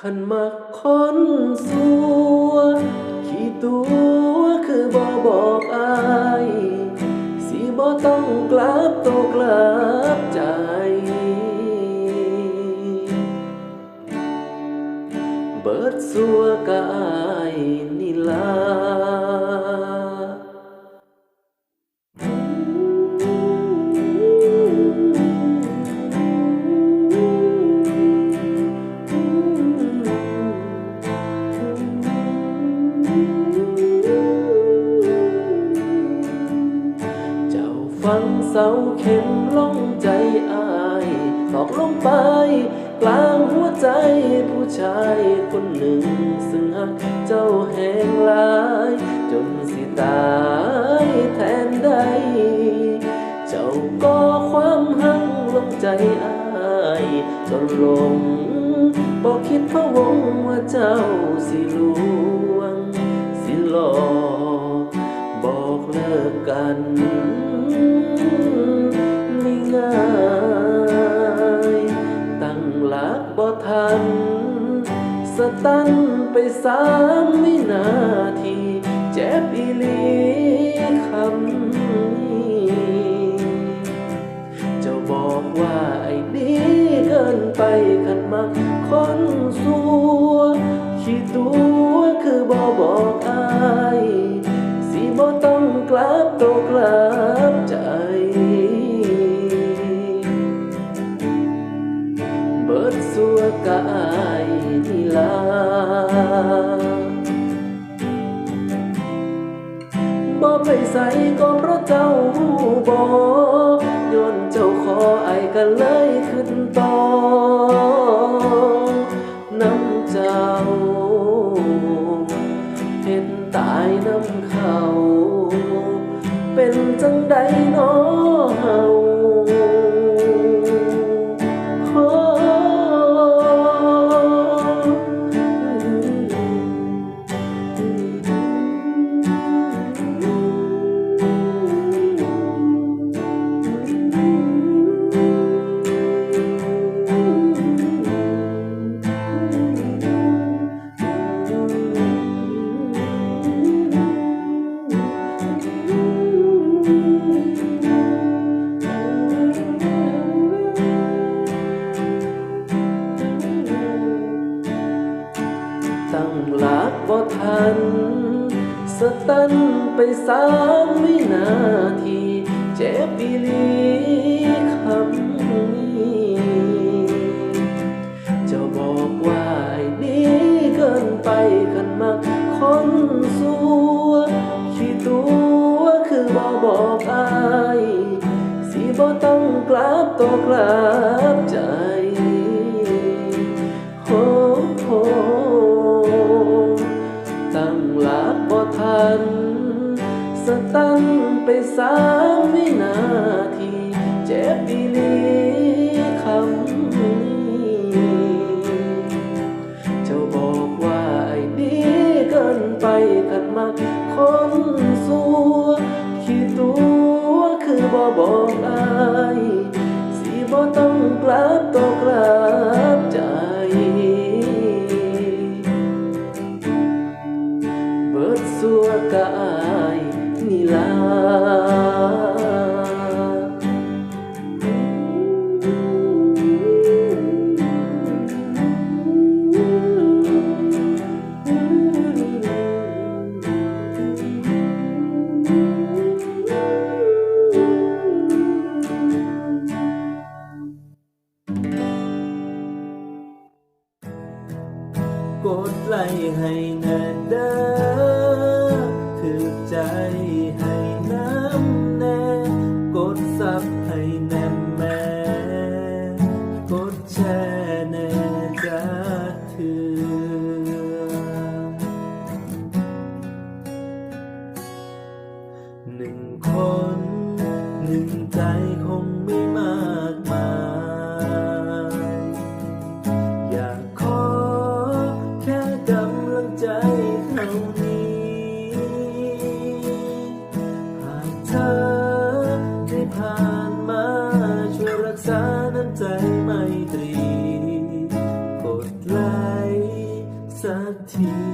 ขันมักคนสัวขี้ตัวคือบ่บอกอายสีบ่ต้องกลับโตกลับใจ เบิดสัว ฟังเสาเข็มลงใจอายตอกลงไป กลางหัวใจผู้ชายคนหนึ่ง ซึ่งหักเจ้าแหงลาย จนสิตายแทนใด เจ้าก็ความหังลงใจอายจนลงบอกคิดพะวงว่าเจ้าสิลวง สิหลอกบอกเลิกกัน ตันไปสามวินาที เจ็บอีลีคำนี้จ้าบอกว่าไอ้นี้เกินไปขันมักคนสัวขี้ตัวคือบ่บอกอาย สิบ่ต้องกลับโตกลับ บ่ไปใส่ก็เพราะเจ้าหูบ่ย้อนเจ้าขอไอกันเลยขึ้นต่อน้ำเจ้าเห็นตายน้ำเขา เป็นจังใดน้อเฮา ตั้งหลักบ่ทัน สตันไปสามวินาที เจ็บอีลีคำนี้จ้าบอกว่านี้เกินไปขันมักคนสัวขี้ตัวคือบ่บอกอาย สิบ่ต้องกลับโตกลับใจ ตันไปสามวินาที เจ็บอีลีคำนี้ เจ้าบอกว่าไอ้นี้เกินไปขันมักคนสัวขี้ตัวคือบ่บอกอายสิบ่ต้องกลับโตกลับใจเบิดสัวกายนี่ลาก ดไลค์ในึ่งคนหนึ่งใจคงไม่มากมาย อยากขอแค่กำลังใจเท่านี้ หากเธอได้ผ่านมาช่วยรักษาน้ำใจไม่ตรีกดไลค์สักที